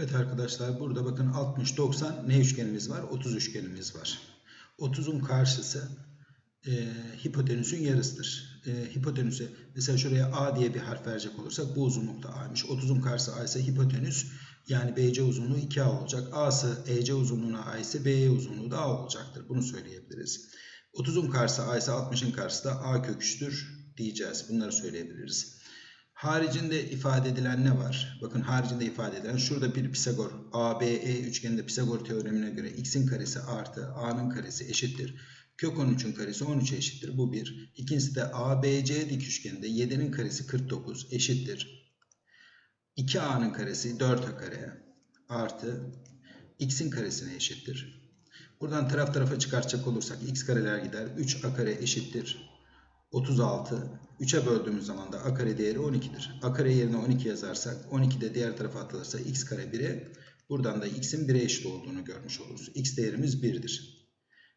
Evet arkadaşlar burada bakın 60, 90 ne üçgenimiz var? 30 üçgenimiz var. 30'un karşısı e, hipotenüsün yarısıdır. E, hipotenüse mesela şuraya A diye bir harf verecek olursak bu uzunlukta A'ymış. 30'un karşısı A ise hipotenüs yani BC uzunluğu 2A olacak. A'sı EC uzunluğuna A ise BE uzunluğu da A olacaktır. Bunu söyleyebiliriz. 30'un karşısı A ise 60'ın karşısı da A kök 3'tür diyeceğiz. Bunları söyleyebiliriz. Haricinde ifade edilen ne var? Bakın haricinde ifade edilen şurada bir Pisagor ABE üçgeninde Pisagor teoremine göre x'in karesi artı a'nın karesi eşittir. Kök 13'ün karesi 13'e eşittir. Bu bir. İkincisi de ABC dik üçgeninde 7'nin karesi 49 eşittir. 2a'nın karesi 4a kare artı x'in karesine eşittir. Buradan taraf tarafa çıkartacak olursak x kareler gider. 3a kare eşittir. 36. 3'e böldüğümüz zaman da a kare değeri 12'dir. a kare yerine 12 yazarsak 12 de diğer tarafa atılırsa x kare 1'e buradan da x'in 1'e eşit olduğunu görmüş oluruz. x değerimiz 1'dir.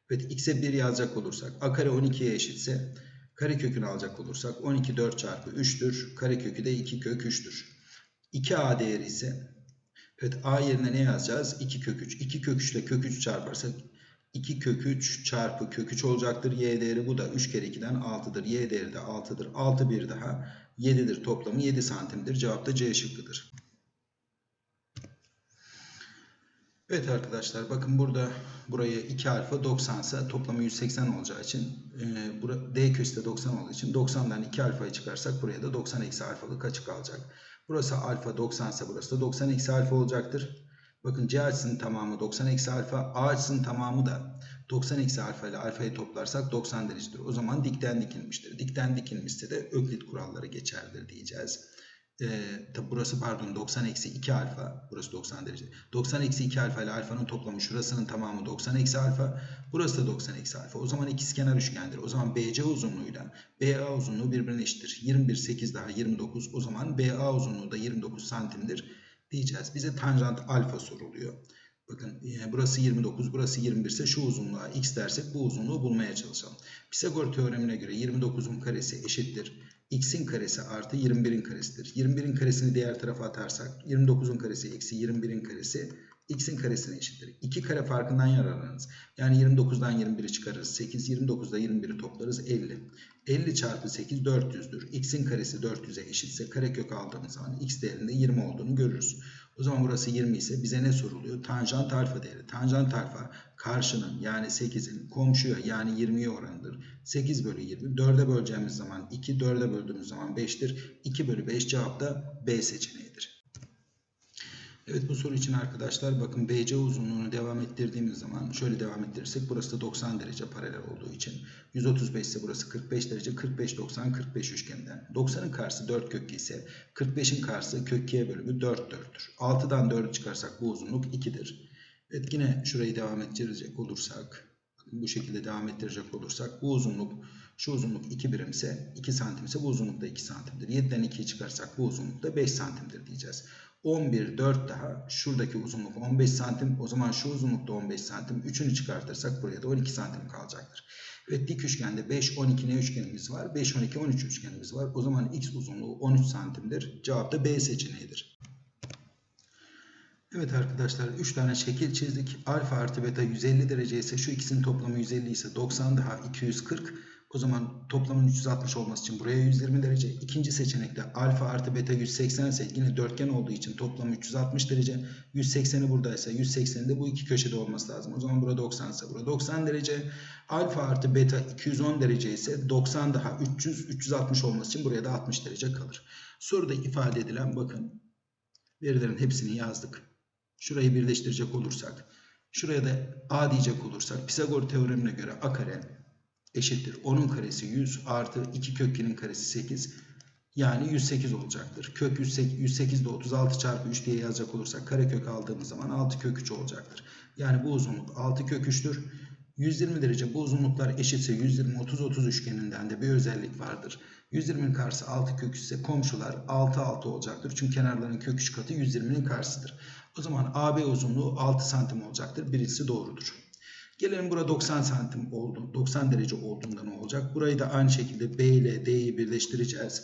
Evet x'e 1 yazacak olursak a kare 12'ye eşitse kare kökünü alacak olursak 12 4 çarpı 3'tür. Kare kökü de 2 kök 3'tür. 2a değeri ise evet a yerine ne yazacağız? 2 kök 3. 2 kök 3 ile kök 3 çarparsak 2 kök 3 çarpı kök 3 olacaktır. Y değeri bu da 3 kere 2'den 6'dır. Y değeri de 6'dır. 6 bir daha 7'dir. Toplamı 7 santimdir. Cevap da C şıkkıdır. Evet arkadaşlar bakın burada buraya 2 alfa 90 ise toplamı 180 olacağı için e, bura, D köşesi de 90 olduğu için 90'dan 2 alfayı çıkarsak buraya da 90 eksi alfalık açı kalacak. Burası alfa 90 ise burası da 90 eksi alfa olacaktır. Bakın C açısının tamamı 90 eksi alfa. A açısının tamamı da 90 eksi alfa ile alfayı toplarsak 90 derecedir. O zaman dikten dikilmiştir. Dikten dikilmişse de öklit kuralları geçerlidir diyeceğiz. Ee, tabi burası pardon 90 eksi 2 alfa. Burası 90 derece. 90 eksi 2 alfa ile alfanın toplamı şurasının tamamı 90 eksi alfa. Burası da 90 eksi alfa. O zaman ikizkenar üçgendir. O zaman BC uzunluğuyla BA uzunluğu birbirine eşittir. 21 8 daha 29. O zaman BA uzunluğu da 29 santimdir diyeceğiz. Bize tanjant alfa soruluyor. Bakın e, burası 29, burası 21 ise şu uzunluğa x dersek bu uzunluğu bulmaya çalışalım. Pisagor teoremine göre 29'un karesi eşittir. x'in karesi artı 21'in karesidir. 21'in karesini diğer tarafa atarsak 29'un karesi eksi 21'in karesi x'in karesine eşittir. 2 kare farkından yararlanırız. Yani 29'dan 21'i çıkarırız. 8, 29'da 21'i toplarız 50. 50 çarpı 8 400'dür. x'in karesi 400'e eşitse karekök aldığımız zaman x değerinde 20 olduğunu görürüz. O zaman burası 20 ise bize ne soruluyor? Tanjant alfa değeri. Tanjant alfa karşının yani 8'in komşuya yani 20'ye oranıdır. 8 bölü 20. 4'e böleceğimiz zaman 2, 4'e böldüğümüz zaman 5'tir. 2 bölü 5 cevap da B seçeneğidir. Evet bu soru için arkadaşlar bakın BC uzunluğunu devam ettirdiğimiz zaman şöyle devam ettirirsek burası da 90 derece paralel olduğu için 135 ise burası 45 derece 45 90 45 üçgeninden 90'ın karşısı 4 kök ise 45'in karşısı kök 2'ye bölümü 4 4'tür. 6'dan 4'ü çıkarsak bu uzunluk 2'dir. Evet yine şurayı devam ettirecek olursak bu şekilde devam ettirecek olursak bu uzunluk şu uzunluk 2 birimse 2 santim ise bu uzunluk da 2 santimdir. 7'den 2'yi çıkarsak bu uzunluk da 5 santimdir diyeceğiz. 11, 4 daha. Şuradaki uzunluk 15 santim. O zaman şu uzunluk da 15 santim. 3'ünü çıkartırsak buraya da 12 santim kalacaktır. Evet dik üçgende 5, 12 ne üçgenimiz var? 5, 12, 13 üçgenimiz var. O zaman x uzunluğu 13 santimdir. Cevap da B seçeneğidir. Evet arkadaşlar 3 tane şekil çizdik. Alfa artı beta 150 derece ise şu ikisinin toplamı 150 ise 90 daha 240. O zaman toplamın 360 olması için buraya 120 derece. İkinci seçenekte alfa artı beta 180 ise yine dörtgen olduğu için toplamı 360 derece. 180'i buradaysa 180'i de bu iki köşede olması lazım. O zaman burada 90 ise burada 90 derece. Alfa artı beta 210 derece ise 90 daha 300 360 olması için buraya da 60 derece kalır. Soruda ifade edilen bakın verilerin hepsini yazdık. Şurayı birleştirecek olursak şuraya da a diyecek olursak Pisagor teoremine göre a kare eşittir. 10'un karesi 100 artı 2 kök 2'nin karesi 8. Yani 108 olacaktır. Kök 108, 108 de 36 çarpı 3 diye yazacak olursak karekök aldığımız zaman 6 kök 3 olacaktır. Yani bu uzunluk 6 kök 3'tür. 120 derece bu uzunluklar eşitse 120 30 30 üçgeninden de bir özellik vardır. 120'nin karşısı 6 kök 3 ise komşular 6 6 olacaktır. Çünkü kenarların kök 3 katı 120'nin karşısıdır. O zaman AB uzunluğu 6 santim olacaktır. Birincisi doğrudur. Gelelim burada 90 santim oldu. 90 derece olduğunda ne olacak? Burayı da aynı şekilde B ile D'yi birleştireceğiz.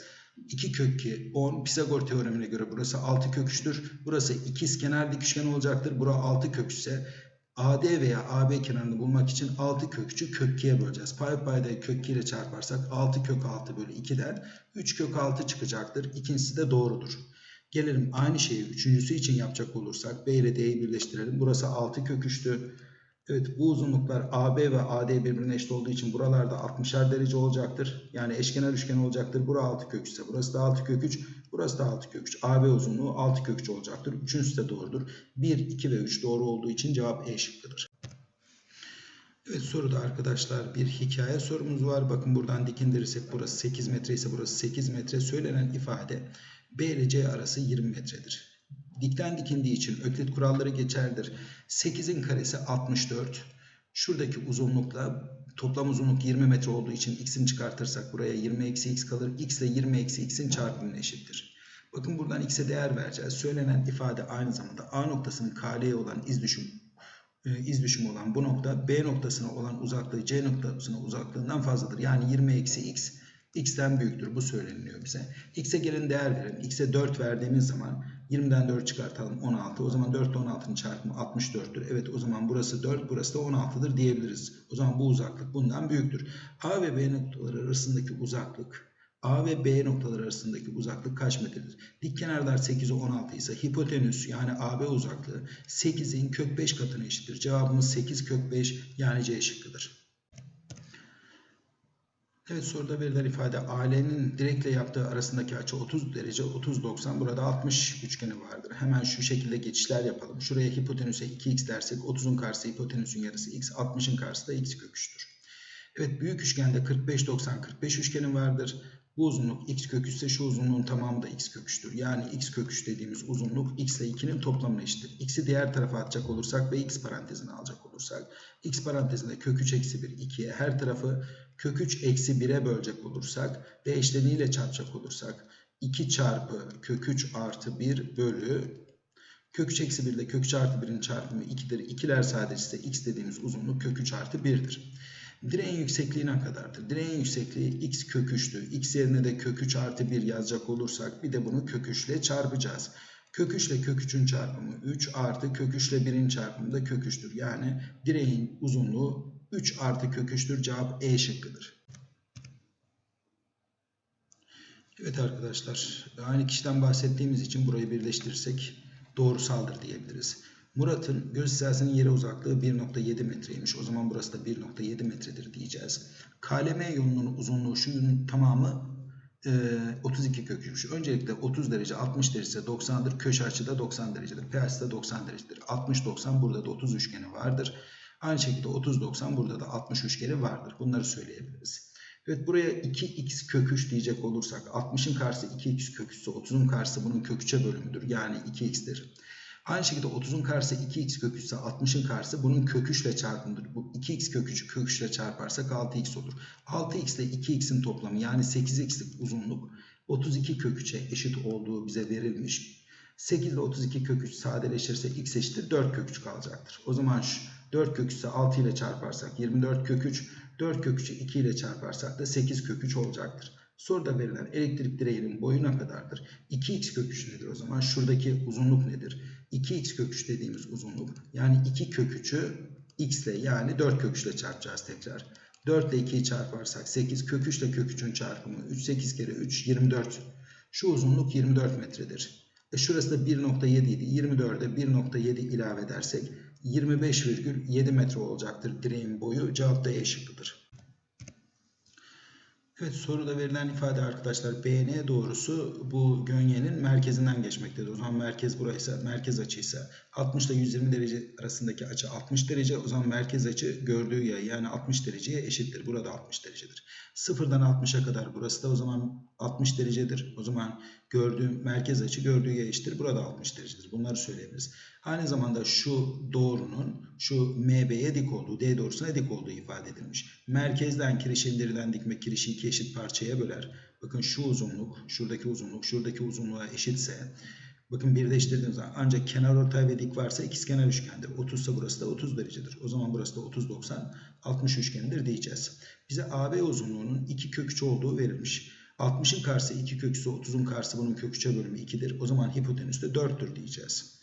2 kök 2 10 Pisagor teoremine göre burası 6 kök 3'tür. Burası ikiz kenar dik üçgen olacaktır. Bura 6 kök 3 ise AD veya AB kenarını bulmak için 6 kök 3'ü kök 2'ye böleceğiz. Pay payda kök 2 ile çarparsak 6 kök 6 bölü 2'den 3 kök 6 çıkacaktır. İkincisi de doğrudur. Gelelim aynı şeyi üçüncüsü için yapacak olursak B ile D'yi birleştirelim. Burası 6 kök 3'tü. Evet bu uzunluklar AB ve AD birbirine eşit olduğu için buralarda 60'ar derece olacaktır. Yani eşkenar üçgen olacaktır. Bura 6 kök 3 ise burası da 6 kök 3. Burası da 6 kök 3. AB uzunluğu 6 kök 3 olacaktır. Üçüncüsü de doğrudur. 1, 2 ve 3 doğru olduğu için cevap E şıkkıdır. Evet soruda arkadaşlar bir hikaye sorumuz var. Bakın buradan dikindirirsek burası 8 metre ise burası 8 metre. Söylenen ifade B ile C arası 20 metredir. Dikten dikindiği için öklit kuralları geçerlidir. 8'in karesi 64. Şuradaki uzunlukla toplam uzunluk 20 metre olduğu için x'ini çıkartırsak buraya 20 eksi x kalır. x ile 20 eksi x'in çarpımına eşittir. Bakın buradan x'e değer vereceğiz. Söylenen ifade aynı zamanda A noktasının KL'ye olan iz düşüm e, iz düşümü olan bu nokta B noktasına olan uzaklığı C noktasına uzaklığından fazladır. Yani 20 eksi x x'ten büyüktür. Bu söyleniliyor bize. x'e gelin değer verelim. x'e 4 verdiğimiz zaman 20'den 4 çıkartalım 16. O zaman 4 ile 16'nın çarpımı 64'tür. Evet o zaman burası 4 burası da 16'dır diyebiliriz. O zaman bu uzaklık bundan büyüktür. A ve B noktaları arasındaki uzaklık A ve B noktaları arasındaki uzaklık kaç metredir? Dik kenarlar 8'e 16 ise hipotenüs yani AB uzaklığı 8'in kök 5 katına eşittir. Cevabımız 8 kök 5 yani C şıkkıdır. Evet soruda verilen ifade AL'nin direkle yaptığı arasındaki açı 30 derece 30-90 burada 60 üçgeni vardır. Hemen şu şekilde geçişler yapalım. Şuraya hipotenüse 2x dersek 30'un karşısı hipotenüsün yarısı x 60'ın karşısı da x kök 3'tür. Evet büyük üçgende 45-90-45 üçgeni vardır. Bu uzunluk x kök 3 ise şu uzunluğun tamamı da x kök 3'tür. Yani x kök 3 dediğimiz uzunluk x ile 2'nin toplamına eşittir. x'i diğer tarafa atacak olursak ve x parantezine alacak olursak x parantezinde kök 3 eksi 1 2'ye her tarafı kök 3 eksi 1'e bölecek olursak ve eşleniğiyle çarpacak olursak 2 çarpı kök 3 artı 1 bölü kök 3 eksi 1 ile kök 3 artı 1'in çarpımı 2'dir. 2'ler sadece ise x dediğimiz uzunluk kök 3 artı 1'dir. Direğin yüksekliği ne kadardır? Direğin yüksekliği x kök 3'tü. x yerine de kök 3 artı 1 yazacak olursak bir de bunu kök 3 ile çarpacağız. Kök 3 ile kök 3'ün çarpımı 3 artı kök 3 ile 1'in çarpımı da kök 3'tür. Yani direğin uzunluğu 3 artı kök 3'tür. Cevap E şıkkıdır. Evet arkadaşlar aynı kişiden bahsettiğimiz için burayı birleştirirsek doğrusaldır diyebiliriz. Murat'ın göz hizasının yere uzaklığı 1.7 metreymiş. O zaman burası da 1.7 metredir diyeceğiz. KLM yolunun uzunluğu şu yönün tamamı e, 32 kök 3. Öncelikle 30 derece 60 derece 90'dır. Köşe açı da 90 derecedir. P açısı da 90 derecedir. 60-90 burada da 30 üçgeni vardır. Aynı şekilde 30-90 burada da 60 üçgeni vardır. Bunları söyleyebiliriz. Evet buraya 2x kök 3 diyecek olursak 60'ın karşısı 2x kök 3 ise 30'un karşısı bunun kök 3'e bölümüdür. Yani 2x'tir. Aynı şekilde 30'un karşısı 2x kök 3 ise 60'ın karşısı bunun kök 3 ile çarpımıdır. Bu 2x kök 3'ü kök 3 ile çarparsak 6x olur. 6x ile 2x'in toplamı yani 8x'lik uzunluk 32 kök 3'e eşit olduğu bize verilmiş. 8 ile 32 kök 3 sadeleşirse x eşittir 4 kök 3 kalacaktır. O zaman şu 4 kök 3 ise 6 ile çarparsak 24 kök 3, 4 kök 3'ü 2 ile çarparsak da 8 kök 3 olacaktır. Soruda verilen elektrik direğinin boyu ne kadardır? 2x kök 3 nedir o zaman? Şuradaki uzunluk nedir? 2x kök 3 dediğimiz uzunluk. Yani 2 kök 3'ü x ile yani 4 kök 3 ile çarpacağız tekrar. 4 ile 2'yi çarparsak 8 kök 3 ile kök 3'ün çarpımı 3 8 kere 3 24. Şu uzunluk 24 metredir. E şurası da 1.7 idi. 24'e 1.7 ilave edersek 25,7 metre olacaktır direğin boyu. Cevap da E şıkkıdır. Evet soruda verilen ifade arkadaşlar BN doğrusu bu gönyenin merkezinden geçmektedir. O zaman merkez buraysa merkez açıysa 60 ile 120 derece arasındaki açı 60 derece. O zaman merkez açı gördüğü yay yani 60 dereceye eşittir. Burada 60 derecedir. Sıfırdan 60'a kadar burası da o zaman 60 derecedir. O zaman gördüğüm merkez açı gördüğü yay eşittir. Burada 60 derecedir. Bunları söyleyebiliriz. Aynı zamanda şu doğrunun şu MB'ye dik olduğu, D doğrusuna dik olduğu ifade edilmiş. Merkezden kirişe indirilen dikme kirişi iki eşit parçaya böler. Bakın şu uzunluk, şuradaki uzunluk, şuradaki uzunluğa eşitse bakın birleştirdiğimiz zaman ancak kenar ortay ve dik varsa ikizkenar üçgendir. 30 ise burası da 30 derecedir. O zaman burası da 30 90 60 üçgenidir diyeceğiz. Bize AB uzunluğunun 2 kök 3 olduğu verilmiş. 60'ın karşısı 2 kök üstü 30'un karşısı bunun kök 3'e bölümü 2'dir. O zaman hipotenüs de 4'tür diyeceğiz.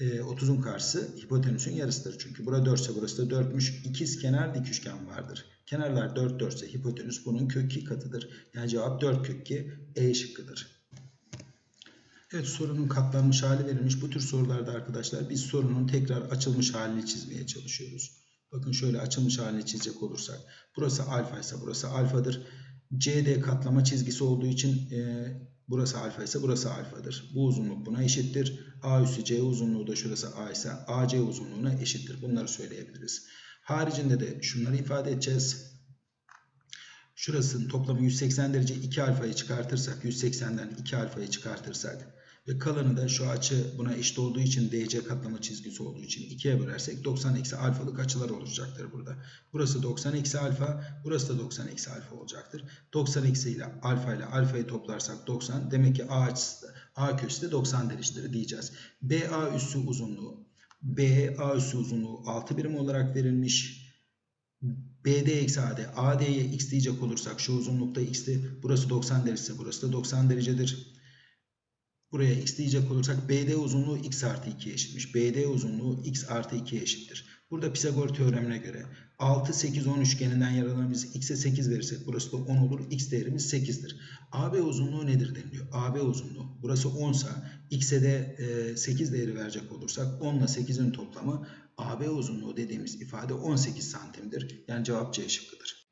Ee, 30'un karşısı hipotenüsün yarısıdır çünkü. Bura 4 ise burası da 4'müş. İkiz kenar dik üçgen vardır. Kenarlar 4 4 ise hipotenüs bunun kök 2 katıdır. Yani cevap 4 kök 2 E şıkkıdır. Evet sorunun katlanmış hali verilmiş. Bu tür sorularda arkadaşlar biz sorunun tekrar açılmış halini çizmeye çalışıyoruz. Bakın şöyle açılmış halini çizecek olursak. Burası alfa ise burası alfadır. CD katlama çizgisi olduğu için e, burası alfa ise burası alfadır. Bu uzunluk buna eşittir. A üssü C uzunluğu da şurası A ise AC uzunluğuna eşittir. Bunları söyleyebiliriz. Haricinde de şunları ifade edeceğiz. Şurasının toplamı 180 derece 2 alfayı çıkartırsak 180'den 2 alfayı çıkartırsak ve kalanı da şu açı buna eşit olduğu için DC katlama çizgisi olduğu için 2'ye bölersek 90 eksi alfalık açılar oluşacaktır burada. Burası 90 eksi alfa, burası da 90 eksi alfa olacaktır. 90 eksi ile alfa ile alfayı toplarsak 90. Demek ki A açısı A köşesi de 90 derecedir diyeceğiz. BA üssü uzunluğu, BA üssü uzunluğu 6 birim olarak verilmiş. BD eksi AD. AD'ye x diyecek olursak şu uzunlukta x'ti. Burası 90 derece ise burası da 90 derecedir. Buraya x diyecek olursak BD uzunluğu x artı 2'ye eşitmiş. BD uzunluğu x artı 2'ye eşittir. Burada Pisagor teoremine göre 6, 8, 10 üçgeninden yararlanan biz x'e 8 verirsek burası da 10 olur. x değerimiz 8'dir. AB uzunluğu nedir deniliyor? AB uzunluğu. Burası 10 ise x'e de e, 8 değeri verecek olursak 10 ile 8'in toplamı AB uzunluğu dediğimiz ifade 18 santimdir. Yani cevap C şıkkıdır.